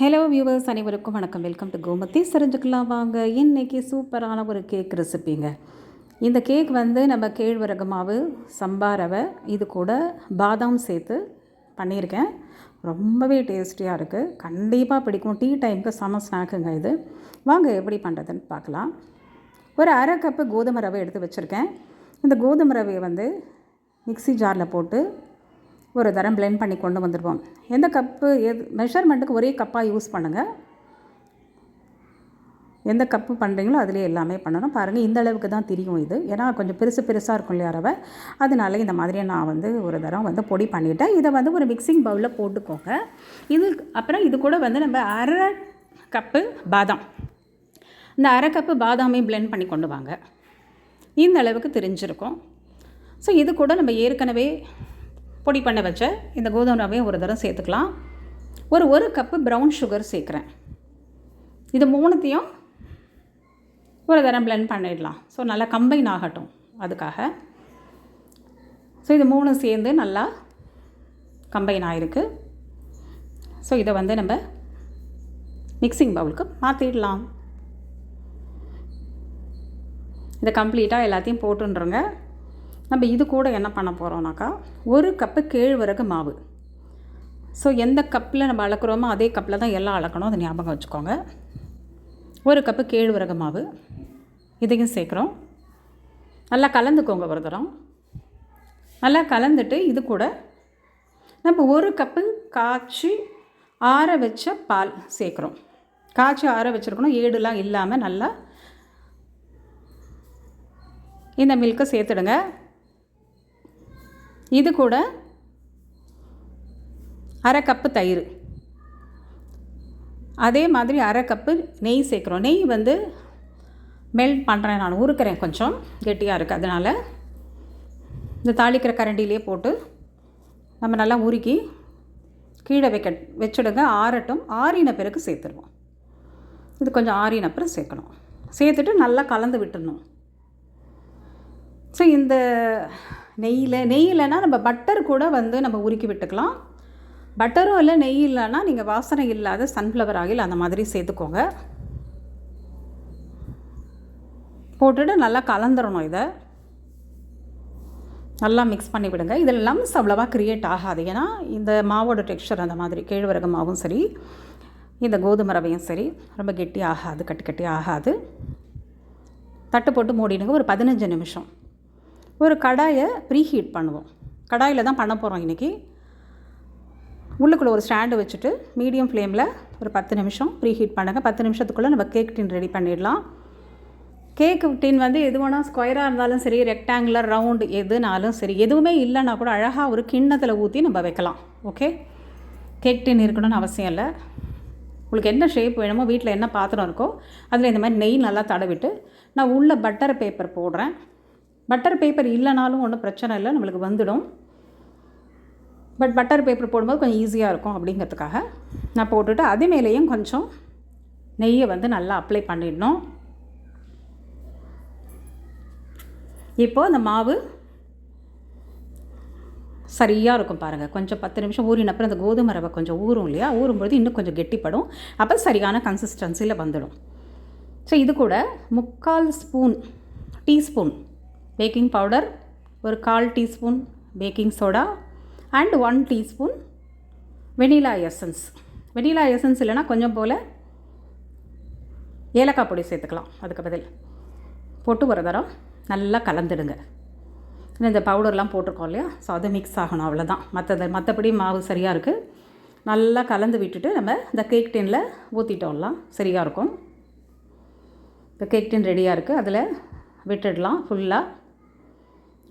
Hello viewers அனைவருக்கும் வணக்கம். Welcome to கோமத்தி செரிஞ்சுக்கலாம் வாங்க. இன்றைக்கி சூப்பரான ஒரு கேக் ரெசிபிங்க இந்த கேக் வந்து நம்ம கேழ்வரகு மாவு சம்பா ரவை இது கூட பாதாம் சேர்த்து பண்ணியிருக்கேன். ரொம்பவே டேஸ்டியாக இருக்குது கண்டிப்பாக பிடிக்கும். டீ டைமுக்கு செம ஸ்நாக்குங்க இது. வாங்க எப்படி பண்ணுறதுன்னு பார்க்கலாம். ஒரு அரை கப்பு கோதுமை ரவை எடுத்து வச்சுருக்கேன். இந்த கோதுமை ரவையை வந்து மிக்ஸி ஜாரில் போட்டு ஒரு தரம் பிளெண்ட் பண்ணி கொண்டு வந்துடுவோம் எந்த கப்பு எது மெஷர்மெண்ட்டுக்கு ஒரே கப்பாக யூஸ் பண்ணுங்கள் எந்த கப்பு பண்ணுறீங்களோ அதிலே எல்லாமே பண்ணணும். பாருங்கள் இந்த அளவுக்கு தான் தெரியும் இது. ஏன்னா கொஞ்சம் பெருசு பெருசாக இருக்கும் இல்லையா ரவை? அதனால இந்த மாதிரியே நான் வந்து ஒரு தரம் வந்து பொடி பண்ணிவிட்டேன் இதை வந்து ஒரு மிக்சிங் பவுலில் போட்டுக்கோங்க. இது அப்புறம் இது கூட வந்து நம்ம அரை கப்பு பாதாம். இந்த அரை கப்பு பாதாமையும் பிளெண்ட் பண்ணி கொண்டு வாங்க. இந்த அளவுக்கு தெரிஞ்சிருக்கும். ஸோ இது கூட நம்ம ஏற்கனவே பொடி பண்ண வச்ச இந்த கோதுமை ரவையும் ஒரு தடவை சேர்த்துக்கலாம். ஒரு ஒரு கப்பு ப்ரௌன் சுகர் சேர்க்குறேன். இது மூணுத்தையும் ஒரு தரம் பிளெண்ட் பண்ணிடலாம். ஸோ நல்லா கம்பைன் ஆகட்டும் அதுக்காக. ஸோ இது மூணு சேர்ந்து நல்லா கம்பைன் ஆகிருக்கு ஸோ இதை வந்து நம்ம மிக்சிங் பவுலுக்கு மாற்றிடலாம் இதை கம்ப்ளீட்டாக எல்லாத்தையும் போட்டுன்றோங்க நம்ம இது கூட என்ன பண்ண போகிறோம்னாக்கா ஒரு கப்பு கேழ்வரகு மாவு. ஸோ எந்த கப்பில் நம்ம அளக்குறோமோ அதே கப்பில் தான் எல்லாம் அளக்கணும். அதை ஞாபகம் வச்சுக்கோங்க. ஒரு கப்பு கேழ்வரகு மாவு. இதையும் சேர்க்குறோம். நல்லா கலந்துக்கோங்க ஒரு தரம். நல்லா கலந்துட்டு இது கூட நம்ம ஒரு கப்பு காய்ச்சி ஆற வச்ச பால் சேர்க்குறோம். காய்ச்சி ஆற வச்சுருக்கணும். ஏடுலாம் இல்லாமல் நல்லா இந்த மில்க்கை சேர்த்துடுங்க. இது கூட அரை கப்பு தயிர். அதே மாதிரி அரை கப்பு நெய் சேர்க்குறோம். நெய் வந்து மெல்ட் பண்ணுறேன் நான் உருக்கிறேன் கொஞ்சம். கெட்டியாக இருக்குது அதனால் இந்த தாளிக்கிற கரண்டிலே போட்டு நம்ம நல்லா உருக்கி கீழே வைக்க வச்சுடுங்க. ஆறட்டும். ஆறின பிறகு சேர்த்துருவோம். இது கொஞ்சம் ஆறின அப்புறம் சேர்க்கணும். சேர்த்துட்டு நல்லா கலந்து விட்டுடணும். ஸோ இந்த நெய்யில் நெய் இல்லைன்னா நம்ம பட்டர் கூட வந்து நம்ம உருக்கி விட்டுக்கலாம். பட்டரும் இல்லை நெய் இல்லைன்னா நீங்கள் வாசனை இல்லாத சன்ஃப்ளவர் ஆயில் அந்த மாதிரி சேர்த்துக்கோங்க. போட்டுட்டு நல்லா கலந்துடணும் இதை. நல்லா மிக்ஸ் பண்ணி விடுங்க. இதில் லம்ஸ் அவ்வளோவா க்ரியேட் ஆகாது. ஏன்னா இந்த மாவோட டெக்ஸ்சர் அந்த மாதிரி கேழ்வரகு மாவும் சரி இந்த கோதுமை ரவையும் சரி ரொம்ப கெட்டி ஆகாது கட்டி கட்டி ஆகாது தட்டு போட்டு மூடிடுங்க. ஒரு பதினஞ்சு நிமிஷம். ஒரு கடாயை ப்ரீஹீட் பண்ணுவோம். கடாயில் தான் பண்ண போகிறோம் இன்றைக்கி உள்ளுக்குள்ளே ஒரு ஸ்டாண்டு வச்சுட்டு மீடியம் ஃப்ளேமில் ஒரு பத்து நிமிஷம் ப்ரீஹீட் பண்ணுங்கள் பத்து நிமிஷத்துக்குள்ளே நம்ம கேக் டின் ரெடி பண்ணிடலாம். கேக் டின் வந்து எது வேணால் ஸ்கொயராக இருந்தாலும் சரி ரெக்டாங்குலர் ரவுண்டு எதுனாலும் சரி எதுவுமே இல்லைன்னா கூட அழகாக ஒரு கிண்ணத்தில் ஊற்றி நம்ம வைக்கலாம். ஓகே கேக் டின் இருக்கணும்னு அவசியம் இல்லை. உங்களுக்கு என்ன ஷேப் வேணுமோ வீட்டில் என்ன பாத்திரம் இருக்கோ அதில் இந்த மாதிரி நெய் நல்லா தடவிட்டு நான் உள்ளே பட்டர் பேப்பர் போடுறேன். பட்டர் பேப்பர் இல்லைனாலும் ஒன்றும் பிரச்சனை இல்லை நம்மளுக்கு வந்துடும். பட் பட்டர் பேப்பர் போடும்போது கொஞ்சம் ஈஸியாக இருக்கும் அப்படிங்கிறதுக்காக நான் போட்டுட்டு அது மேலேயும் கொஞ்சம் நெய்யை வந்து நல்லா அப்ளை பண்ணிடணும். இப்போது அந்த மாவு சரியாக இருக்கும் பாருங்கள் கொஞ்சம் பத்து நிமிஷம் ஊறின அப்புறம் அந்த கோதுமை ரவை கொஞ்சம் ஊறும் இல்லையா? ஊறும்பொழுது இன்னும் கொஞ்சம் கெட்டிப்படும். அப்போ சரியான கன்சிஸ்டன்சியில் வந்துடும். ஸோ இது கூட முக்கால் ஸ்பூன் டீஸ்பூன் பேக்கிங் பவுடர் ஒரு கால் teaspoon baking soda and one teaspoon vanilla essence. Vanilla essence இல்லைன்னா கொஞ்சம் போல் ஏலக்காய் பொடி சேர்த்துக்கலாம். அதுக்கு பதில் போட்டு ஒரு தரம் நல்லா கலந்துடுங்க. இந்த பவுடர்லாம் போட்டிருக்கோம் இல்லையா? ஸோ அது மிக்ஸ் ஆகணும் அவ்வளோதான் மற்றது மற்றபடி மாவு சரியாக இருக்குது நல்லா கலந்து விட்டுட்டு நம்ம இந்த கேக் டின்னில் ஊற்றிட்டோம்லாம் சரியாக இருக்கும். இப்போ கேக் டின் ரெடியாக இருக்குது அதில் விட்டுடலாம். ஃபுல்லாக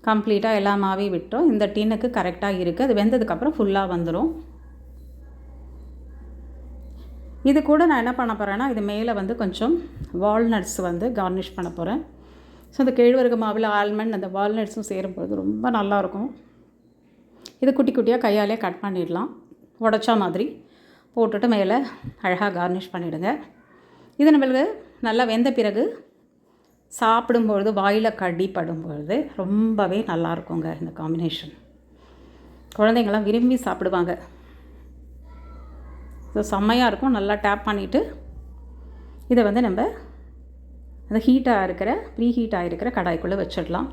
கம்ப்ளீட்டாக எல்லா மாவையும் விட்டோம் இந்த டின்னுக்கு கரெக்டாக இருக்குது அது வெந்ததுக்கப்புறம் ஃபுல்லாக வந்துடும் இது கூட நான் என்ன பண்ண போகிறேன்னா இது மேலே வந்து கொஞ்சம் வால்நட்ஸ் வந்து கார்னிஷ் பண்ண போகிறேன் ஸோ அந்த கேழ்வரகு மாவில் ஆல்மண்ட் அந்த வால்நட்ஸும் சேரும்பொழுது ரொம்ப நல்லாயிருக்கும் இது குட்டி குட்டியாக கையாலே கட் பண்ணிடலாம். உடச்சா மாதிரி போட்டுட்டு மேலே அழகாக கார்னிஷ் பண்ணிவிடுங்க இது நம்மளுக்கு நல்லா வெந்த பிறகு சாப்பிடும்பொழுது வாயில் கடிப்படும் பொழுது ரொம்பவே நல்லா இருக்குங்க இந்த காம்பினேஷன் குழந்தைங்கள்லாம் விரும்பி சாப்பிடுவாங்க. ஸோ ஸோ செம்மையாக இருக்கும். நல்லா டேப் பண்ணிவிட்டு இதை வந்து நம்ம அந்த ஹீட்டாக இருக்கிற ப்ரீ ஹீட்டாக இருக்கிற கடாய்க்குள்ளே வச்சிடலாம்.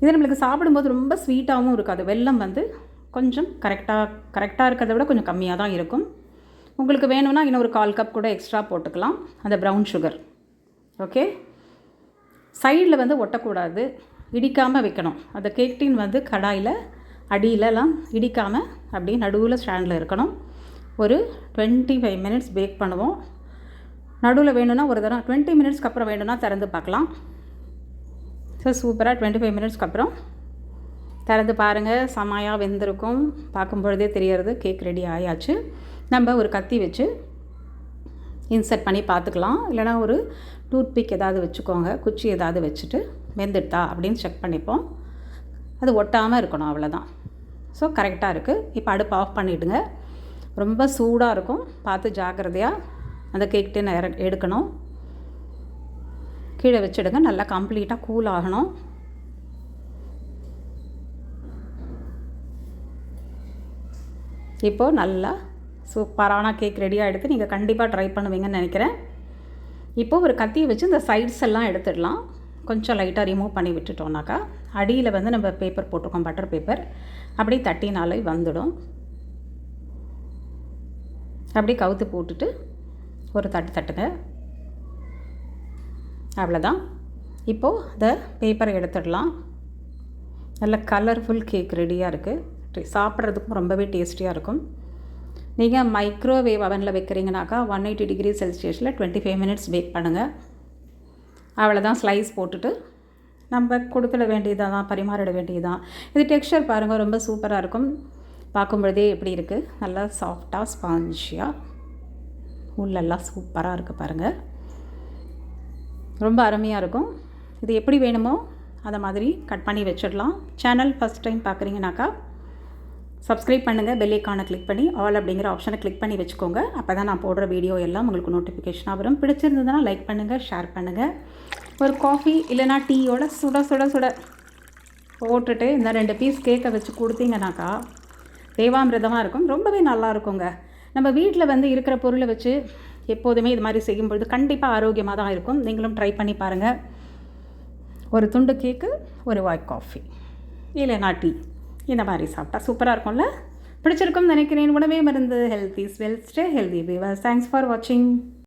இது நம்மளுக்கு சாப்பிடும்போது ரொம்ப ஸ்வீட்டாகவும் இருக்காது. வெல்லம் வந்து கொஞ்சம் கரெக்டாக கரெக்டாக இருக்கிறத விட கொஞ்சம் கம்மியாக தான் இருக்கும். உங்களுக்கு வேணும்னா இன்னும் ஒரு கால் கப் கூட எக்ஸ்ட்ரா போட்டுக்கலாம். அந்த ப்ரௌன் சுகர் ஓகே சைடில் வந்து ஒட்டக்கூடாது இடிக்காமல் வைக்கணும். அந்த கேக் டீன் வந்து கடாயில் அடியிலலாம் இடிக்காமல் அப்படியே நடுவில் ஸ்டாண்டில் இருக்கணும். ஒரு டுவெண்ட்டி ஃபைவ் மினிட்ஸ் பேக் பண்ணுவோம். நடுவில் வேணும்னா ஒரு தரம் டுவெண்ட்டி மினிட்ஸ்க்கு அப்புறம் வேணும்னா திறந்து பார்க்கலாம். ஸோ சூப்பராக டுவெண்ட்டி ஃபைவ் மினிட்ஸ்க்கு அப்புறம் திறந்து பாருங்கள் செமையாக வெந்திருக்கும். பார்க்கும் பொழுதே தெரியறது கேக் ரெடி ஆயாச்சு. நம்ம ஒரு கத்தி வச்சு இன்சர்ட் பண்ணி பார்த்துக்கலாம். இல்லைனா ஒரு டூத்பிக் ஏதாவது வச்சுக்கோங்க குச்சி ஏதாவது வச்சுட்டு வெந்துட்டா அப்படின்னு செக் பண்ணிப்போம். அது ஒட்டாமல் இருக்கணும் அவ்வளோதான் ஸோ கரெக்டாக இருக்குது இப்போ அடுப்பு ஆஃப் பண்ணிவிடுங்க ரொம்ப சூடாக இருக்கும். பார்த்து ஜாக்கிரதையாக அந்த கேக் டின் எடுக்கணும். கீழே வச்சுடுங்க. நல்லா கம்ப்ளீட்டாக கூல் ஆகணும். இப்போது நல்லா சூப்பரான கேக் ரெடியாக எடுத்து நீங்கள் கண்டிப்பாக ட்ரை பண்ணுவீங்கன்னு நினைக்கிறேன். இப்போது ஒரு கத்தியை வச்சு இந்த சைட்ஸ் எல்லாம் எடுத்துடலாம். கொஞ்சம் லைட்டாக ரிமூவ் பண்ணி விட்டுட்டோம்னாக்கா அடியில் வந்து நம்ம பேப்பர் போட்டிருக்கோம் பட்டர் பேப்பர் அப்படியே தட்டினாலே வந்துடும். அப்படியே கவுத்து போட்டுட்டு ஒரு தட்டு தட்டுங்க. அவ்வளோதான் இப்போது இந்த பேப்பரை எடுத்துடலாம். நல்ல கலர்ஃபுல் கேக் ரெடியாக இருக்குது சாப்பிட்றதுக்கும் ரொம்பவே டேஸ்டியாக இருக்கும். நீங்கள் மைக்ரோவேவ் அவனில் வைக்கிறீங்கனாக்கா ஒன் எயிட்டி டிகிரி செல்சியஸில் டுவெண்ட்டி ஃபைவ் மினிட்ஸ் பேக் பண்ணுங்கள் அவ்வளோதான் ஸ்லைஸ் போட்டுட்டு நம்ம கொடுத்துட வேண்டியதாக தான் பரிமாறிட வேண்டியதுதான். இது டெக்ஸ்சர் பாருங்கள் ரொம்ப சூப்பராக இருக்கும். பார்க்கும்பொழுதே எப்படி இருக்குது நல்லா சாஃப்டாக ஸ்பாஞ்சியாக உள்ளெல்லாம் சூப்பராக இருக்குது பாருங்கள் ரொம்ப அருமையாக இருக்கும். இது எப்படி வேணுமோ அதை மாதிரி கட் பண்ணி வச்சிடலாம். சேனல் ஃபஸ்ட் டைம் பார்க்குறீங்கனாக்கா சப்ஸ்கிரைப் பண்ணுங்கள் பெல்லைக்கானை கிளிக் பண்ணி ஆல் அப்படிங்கிற ஆப்ஷனை கிளிக் பண்ணி வச்சுக்கோங்க. அப்போ தான் நான் போடுற வீடியோ எல்லாம் உங்களுக்கு நோட்டிஃபிகேஷனாக வரும். பிடிச்சிருந்ததுன்னா லைக் பண்ணுங்கள் ஷேர் பண்ணுங்கள் ஒரு காஃபி இல்லைனா டீயோட சுட சுட சுட போட்டுட்டு இந்த ரெண்டு பீஸ் கேக்கை வச்சு கொடுத்தீங்கனாக்கா தேவாமிரதமாக இருக்கும். ரொம்பவே நல்லா இருக்குங்க. நம்ம வீட்டில் வந்து இருக்கிற பொருளை வச்சு எப்போதுமே இது மாதிரி செய்யும்பொழுது கண்டிப்பாக ஆரோக்கியமாக தான் இருக்கும். நீங்களும் ட்ரை பண்ணி பாருங்கள் ஒரு துண்டு கேக்கு ஒரு வாய் காஃபி இல்லைனா டீ இந்த மாதிரி சாப்பிட்டா சூப்பராக இருக்கும்ல? பிடிச்சிருக்கும்னு நினைக்கிறேன். உணவே மருந்து ஹெல்த்தி வெல் ஸ்டே ஹெல்தி விவாஸ் தேங்க்ஸ் ஃபார் வாட்சிங்